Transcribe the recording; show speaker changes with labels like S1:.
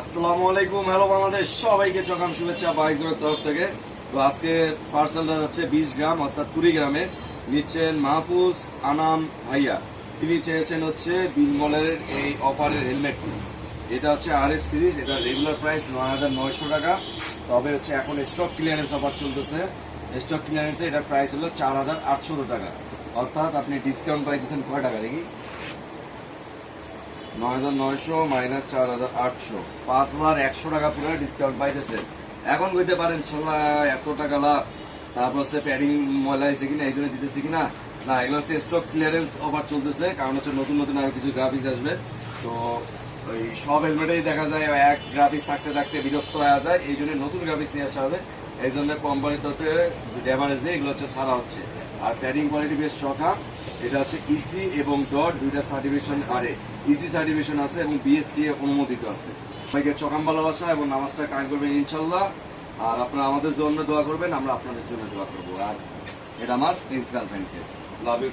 S1: আসসালামু আলাইকুম, হ্যালো বাংলাদেশ, সবাইকে চকাম শুভেচ্ছা বাইকের তরফ থেকে। তো আজকে পার্সেলটা যাচ্ছে বিশ গ্রাম, অর্থাৎ কুড়ি গ্রামে। নিচ্ছেন মাহফুজ আনাম ভাইয়া। তিনি চেয়েছেন হচ্ছে বিনমলের এই অফারের হেলমেটটি। এটা হচ্ছে আর এস সিরিজ, এটা রেগুলার প্রাইস নয় হাজার নয়শো টাকা। তবে হচ্ছে এখন স্টক ক্লিয়ারেন্স অফার চলতেছে। স্টক ক্লিয়ারেন্সে এটার প্রাইস হলো চার হাজার আটশো টাকা। অর্থাৎ আপনি ডিসকাউন্ট পাইতেছেন কয় টাকা, দেখি? নয় হাজার নয়শো মাইনাস চার হাজার আটশো। পাঁচ হাজার একশো টাকা পুরো ডিসকাউন্ট পাইতেছে। এখন কইতে পারেন সোলা এত টাকা তারপর হচ্ছে প্যাডিং ময়লা হয়েছে কিনা, এই জন্য দিতেছি কিনা? না, এগুলো হচ্ছে স্টক ক্লিয়ারেন্স অফার চলতেছে, কারণ হচ্ছে নতুন নতুন আরও কিছু গ্রাফিক্স আসবে। তো ওই সব হেলমেটেই দেখা যায় এক গ্রাফিক্স থাকতে থাকতে বিরক্ত হয়ে যায়। এই জন্য নতুন গ্রাফিক্স নিয়ে আসা হবে। এই জন্য কোম্পানির তরফে ড্যামারেজ দিয়ে এগুলো হচ্ছে সারা হচ্ছে। আর প্যাডিং কোয়ালিটি বেশ চকা এটা হচ্ছে ইসি এবং ডট দুইটা সার্টিফিকেশন আরে ইসি সার্টিফিকেশন আছে এবং বিএসটি অনুমোদিত আছে। সবাইকে চকাম ভালোবাসা এবং নামাজটা কায়ে করবেন ইনশাল্লাহ আর আপনারা আমাদের জন্য দোয়া করবেন, আমরা আপনাদের জন্য দোয়া করব। আর এটা আমার এক্স গার্লফ্রেন্ডকে লাভ ইউ